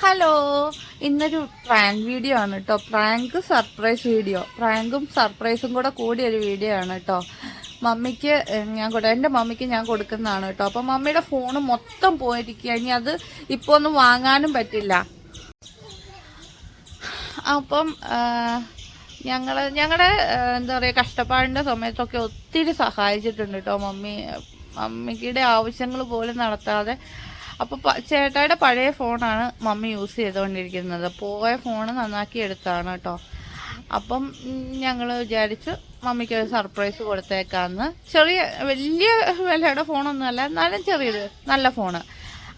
Hello ഇന്നൊരു prank video ആണ് കേട്ടോ പ്രാങ്ക് സർപ്രൈസ് വീഡിയോ പ്രാങ്കും സർപ്രൈസും കൂടെ കൂടിയ ഒരു വീഡിയോ ആണ് കേട്ടോ മമ്മിക്ക് ഞാൻ കൊടു എന്റെ മമ്മിക്ക് ഞാൻ കൊടുക്കുന്നതാണ് കേട്ടോ അപ്പം മമ്മിയുടെ ഫോൺ മൊത്തം പോയിരിക്കുക ഇനി അത് ഇപ്പോൾ ഒന്നും വാങ്ങാനും പറ്റില്ല. അപ്പം ഞങ്ങൾ ഞങ്ങളുടെ എന്താ പറയുക കഷ്ടപ്പാടിന്റെ സമയത്തൊക്കെ ഒത്തിരി സഹായിച്ചിട്ടുണ്ട് കേട്ടോ മമ്മി. മമ്മിയുടെ ആവശ്യങ്ങൾ പോലും നടത്താതെ അപ്പോൾ ചേട്ടായുടെ പഴയ ഫോണാണ് മമ്മി യൂസ് ചെയ്തുകൊണ്ടിരിക്കുന്നത്. പോയ ഫോൺ നന്നാക്കി എടുത്താണ് കേട്ടോ അപ്പം ഞങ്ങൾ വിചാരിച്ചു മമ്മിക്ക് ഒരു സർപ്രൈസ് കൊടുത്തേക്കാന്ന്. ചെറിയ വലിയ വിലയുടെ ഫോണൊന്നുമല്ല എന്നാലും ചെറിയത് നല്ല ഫോണ്.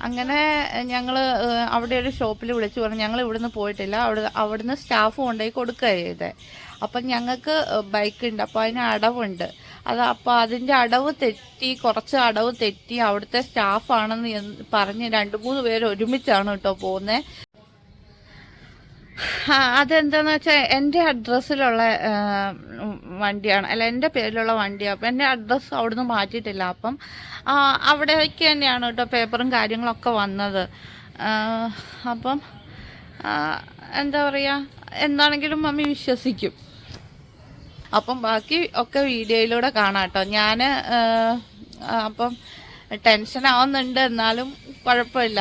അങ്ങനെ ഞങ്ങൾ അവിടെ ഒരു ഷോപ്പിൽ വിളിച്ചു പറഞ്ഞു ഞങ്ങൾ ഇവിടുന്ന് പോയിട്ടില്ല അവിടെ അവിടുന്ന് സ്റ്റാഫ് കൊണ്ടുപോയി കൊടുക്കുക ചെയ്തേ. അപ്പം ഞങ്ങൾക്ക് ബൈക്ക് ഉണ്ട് അപ്പോൾ അതിന് അടവുണ്ട്. അത് അപ്പോൾ അതിന്റെ അടവ് തെറ്റി കുറച്ച് അടവ് തെറ്റി അവിടുത്തെ സ്റ്റാഫാണെന്ന് പറഞ്ഞ് രണ്ട് മൂന്ന് പേര് ഒരുമിച്ചാണ് കേട്ടോ പോകുന്നത് അതെന്താന്ന് വെച്ചാൽ എന്റെ അഡ്രസ്സിലുള്ള വണ്ടിയാണ് അല്ല എന്റെ പേരിലുള്ള വണ്ടിയാണ് അപ്പം എന്റെ അഡ്രസ്സ് അവിടുന്ന് മാറ്റിയിട്ടില്ല. അപ്പം അവിടേക്ക് തന്നെയാണ് കേട്ടോ പേപ്പറും കാര്യങ്ങളൊക്കെ വന്നത്. അപ്പം എന്താ പറയുക എന്താണെങ്കിലും മമ്മി വിശ്വസിക്കും. അപ്പം ബാക്കി ഒക്കെ വീഡിയോയിലൂടെ കാണാം കേട്ടോ. ഞാൻ അപ്പം ടെൻഷൻ ആവുന്നുണ്ട്. എന്നാലും കുഴപ്പമില്ല.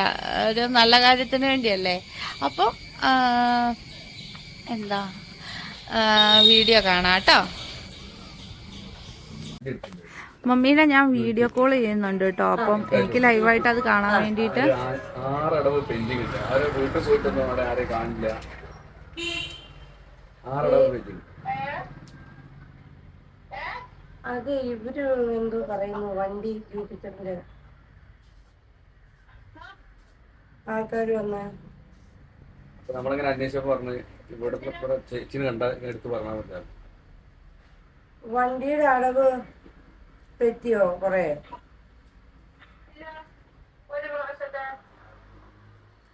ഒരു നല്ല കാര്യത്തിന് വേണ്ടിയല്ലേ. അപ്പം എന്താ വീഡിയോ കാണാം കേട്ടോ. മമ്മീനെ ഞാൻ വീഡിയോ കോൾ ചെയ്യുന്നുണ്ട് കേട്ടോ. അപ്പം എനിക്ക് ലൈവായിട്ട് അത് കാണാൻ വേണ്ടിയിട്ട്. ആരെ വീട്ടിൽ പോയിട്ടൊന്നും ആരെയും കാണില്ല. ആറടവ് പെൻഡിങ് അത് ഇവർ എന്തോ പറയുന്നു വണ്ടി ജൂപ്പിറ്ററിന്റെ ആൾക്കാർ വന്ന. അപ്പൊ നമ്മളിങ്ങനെ അന്വേഷിച്ചപ്പോ പറഞ്ഞ് ഇവിടെ ചേച്ചിന് കണ്ട എടുത്ത് പറഞ്ഞാൽ മതി വണ്ടിയുടെ അടവ് തെറ്റിയോ കൊറേ?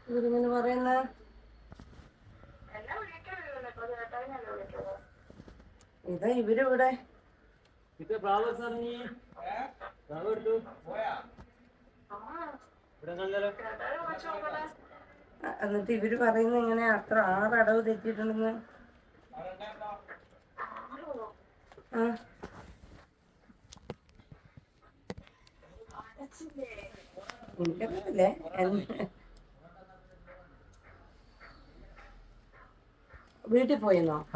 ഇവരിങ്ങനെ പറയുന്ന? ഇതാ ഇവരിവിടെ. ആ, എന്നിട്ട് ഇവർ പറയുന്നത് ഇങ്ങനെ അത്ര ആറ് അടവ് തെറ്റിയിട്ടുണ്ടെന്ന്. ആ. എനിക്കറിയില്ലേ. എൻ- വീട്ടിൽ പോയിരുന്നോ?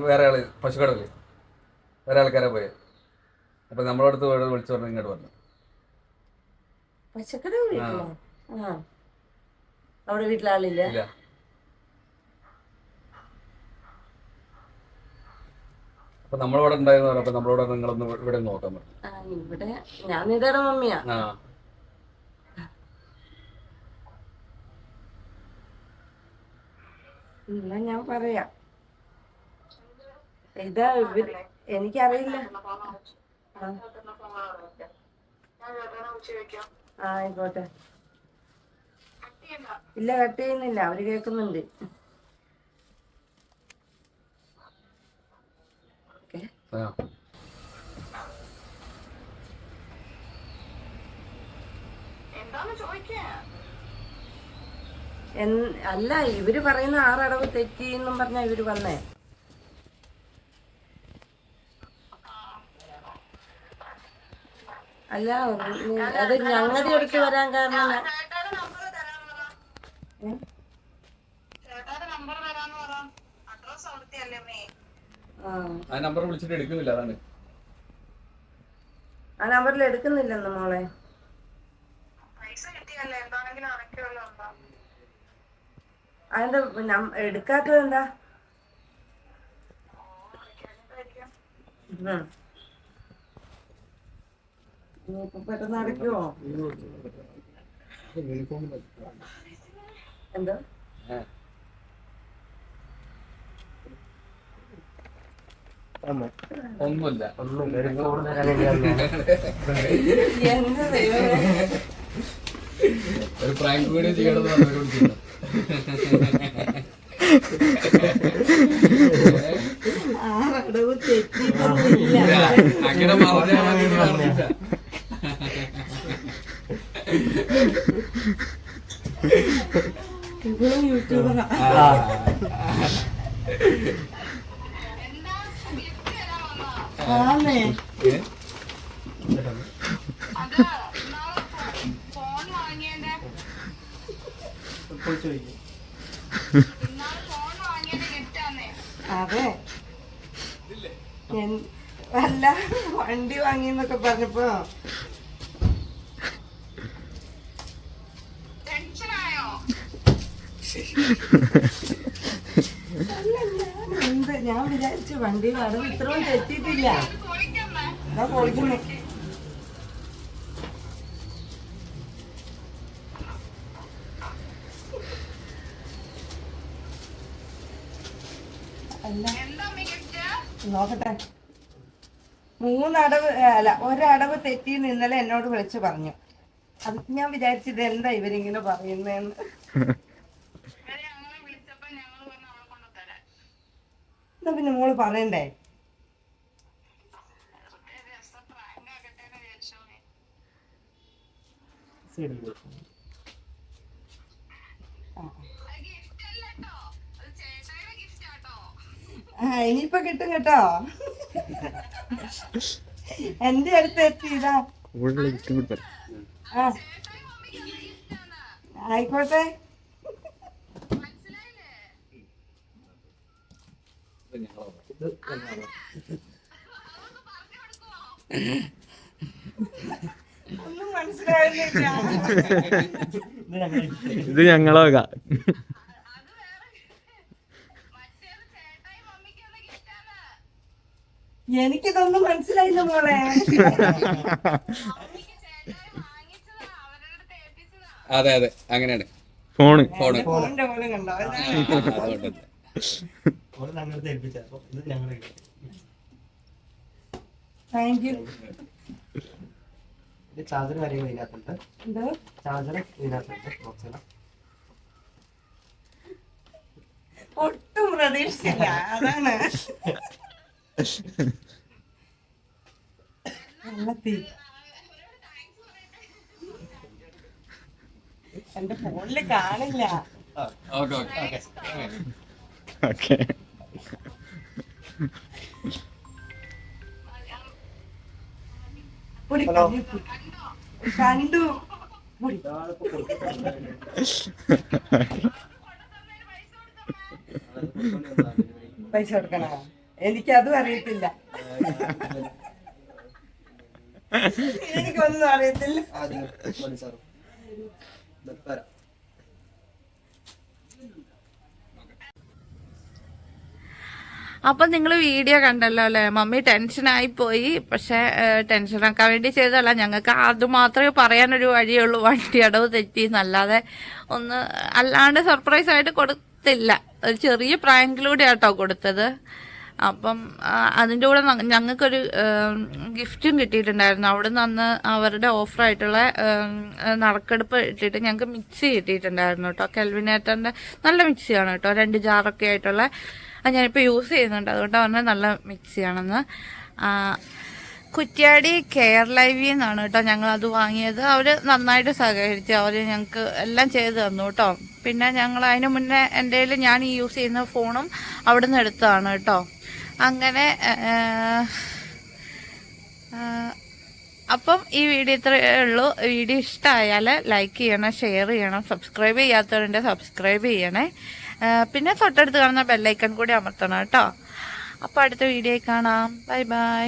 വേറെ ആൾ പശുക്കടവിൽ. വേറെ ആൾക്കാരെ പോയി. അപ്പൊ നമ്മളടുത്ത് വിളിച്ചു പറഞ്ഞു ഇങ്ങോട്ട് വന്നു. പച്ചക്കറി വീട്ടിലോ? ആ. അവിടെ വീട്ടിലാളില്ല ഇല്ല. അപ്പൊ നമ്മളിവിടെ ഉണ്ടായിരുന്നു. അപ്പൊ നമ്മളോട് നിങ്ങൾ നിങ്ങളൊന്ന് ഇവിടെ ഒന്ന് നോക്കാൻ പറഞ്ഞു. ഇവിടെ ഞാൻ നിതയുടെ മമ്മിയാ. എന്നാ ഞാൻ പറയാ. ഇതാ എനിക്കറിയില്ല. ആ. ആയിക്കോട്ടെ. ഇല്ല കട്ട് ചെയ്യുന്നില്ല. അവർ കേൾക്കുന്നുണ്ട്. എൻ- അല്ല ഇവർ പറയുന്ന ആറടവ് തെറ്റി എന്നും പറഞ്ഞ ഇവർ വന്നേ. അല്ല അത് ഞങ്ങളുടെ അടുത്ത് വരാൻ കാരണം? ആ ആ. നമ്പർ വിളിച്ചിട്ട് എടുക്കുന്നില്ല അതാണ്. ആ നമ്പറിൽ എടുക്കുന്നില്ലെന്ന് മോളെ? അതെന്താ എടുക്കാത്തത് എന്താ? ഉം. പെട്ടെന്ന് അടയ്ക്കുവോ എന്തോ. ഒന്നുമില്ല ഒന്നും. ഒരു പ്രാങ്ക് വീഡിയോ ചെയ്യണമെന്ന് തെറ്റിയിട്ടൊന്നുമില്ല അങ്ങനെ പറഞ്ഞാൽ. ഇവളും യൂട്യൂബറാ ആന്നേ അതെ അല്ല വണ്ടി വാങ്ങിന്നൊക്കെ പറഞ്ഞപ്പോ അല്ല ഞാൻ ഞാൻ വണ്ടി ഇത്രയും അല്ല. നോക്കട്ടെ. മൂന്നടവ് അല്ല ഒരടവ് തെറ്റി ഇന്നലെ എന്നോട് വിളിച്ചു പറഞ്ഞു. അത് ഞാൻ വിചാരിച്ചത് എന്താ ഇവരിങ്ങനെ പറയുന്നതെന്ന് എന്നാ പിന്നെ മോൾ പറയണ്ടേ? ആ. ഇനിയിപ്പൊ കിട്ടും കേട്ടോ. എന്റെ അടുത്ത് എത്തി ഇതാ. കൂടുതൽ ആ ആയിക്കോട്ടെ ഒന്നും മനസ്സിലാവുന്നില്ല ഇത് ഞങ്ങളോ എനിക്കിതൊന്നും മനസ്സിലായില്ല മോളെ അതെ അതെ അങ്ങനെയാണ് ഫോണ് ഫോണ് ഫോണിന്റെ പോലും കണ്ടോ ചാർജർ വരെ ഇതിനകത്തുണ്ട്. ചാർജർ ഇതിനകത്തുണ്ട്. ഒട്ടും പ്രതീക്ഷിച്ചില്ല. അതാണ്. എന്റെ ഫോണിൽ കാണില്ല. Okay okay okay. കണ്ടു. പൊടി. പൈസ കൊടുക്കണോ? എനിക്കതും അറിയത്തില്ല. എനിക്കൊന്നും അറിയത്തില്ല. അപ്പം നിങ്ങൾ വീഡിയോ കണ്ടല്ലോ അല്ലേ? മമ്മി ടെൻഷനായി പോയി. പക്ഷെ ടെൻഷനാക്കാൻ വേണ്ടി ചെയ്തതല്ല. ഞങ്ങൾക്ക് അത് മാത്രമേ പറയാനൊരു വഴിയുള്ളൂ. വണ്ടി അടവ് തെറ്റി എന്നല്ലാതെ ഒന്ന് അല്ലാണ്ട് സർപ്രൈസ് ആയിട്ട് കൊടുത്തില്ല. ഒരു ചെറിയ പ്രായങ്കിലൂടെ ആട്ടോ കൊടുത്തത്. അപ്പം അതിന്റെ കൂടെ ഞങ്ങൾക്കൊരു ഗിഫ്റ്റും കിട്ടിയിട്ടുണ്ടായിരുന്നു. അവിടെ നിന്ന് അവരുടെ ഓഫറായിട്ടുള്ള നറുക്കെടുപ്പ് ഇട്ടിട്ട് ഞങ്ങൾക്ക് മിക്സി കിട്ടിയിട്ടുണ്ടായിരുന്നു കേട്ടോ. കെൽവിനേറ്ററിന്റെ നല്ല മിക്സിയാണ് കേട്ടോ. രണ്ട് ജാറൊക്കെ ആയിട്ടുള്ള അത് ഞാനിപ്പോൾ യൂസ് ചെയ്യുന്നുണ്ട്. അതുകൊണ്ട് പറഞ്ഞാൽ നല്ല മിക്സിയാണെന്ന് കുറ്റ്യാടി കെയർ ലൈവിൽ നിന്നാണ് കേട്ടോ ഞങ്ങൾ അത് വാങ്ങിയത്. അവർ നന്നായിട്ട് സഹകരിച്ചു. അവർ ഞങ്ങൾക്ക് എല്ലാം ചെയ്ത് തന്നു കേട്ടോ. പിന്നെ ഞങ്ങൾ അതിന് മുന്നേ എന്റെ ഞാൻ ഈ യൂസ് ചെയ്യുന്ന ഫോണും അവിടെ നിന്ന് എടുത്തതാണ് കേട്ടോ. അങ്ങനെ അപ്പം ഈ വീഡിയോ ഇത്രയേ ഉള്ളൂ. വീഡിയോ ഇഷ്ടമായാൽ ലൈക്ക് ചെയ്യണം ഷെയർ ചെയ്യണം സബ്സ്ക്രൈബ് ചെയ്യാത്തവരുണ്ട് സബ്സ്ക്രൈബ് ചെയ്യണേ. പിന്നെ തൊട്ടടുത്ത് കാണുന്ന ബെല്ലൈക്കൺ കൂടി അമർത്തണം കേട്ടോ. അപ്പോൾ അടുത്ത വീഡിയോ കാണാം. Bye bye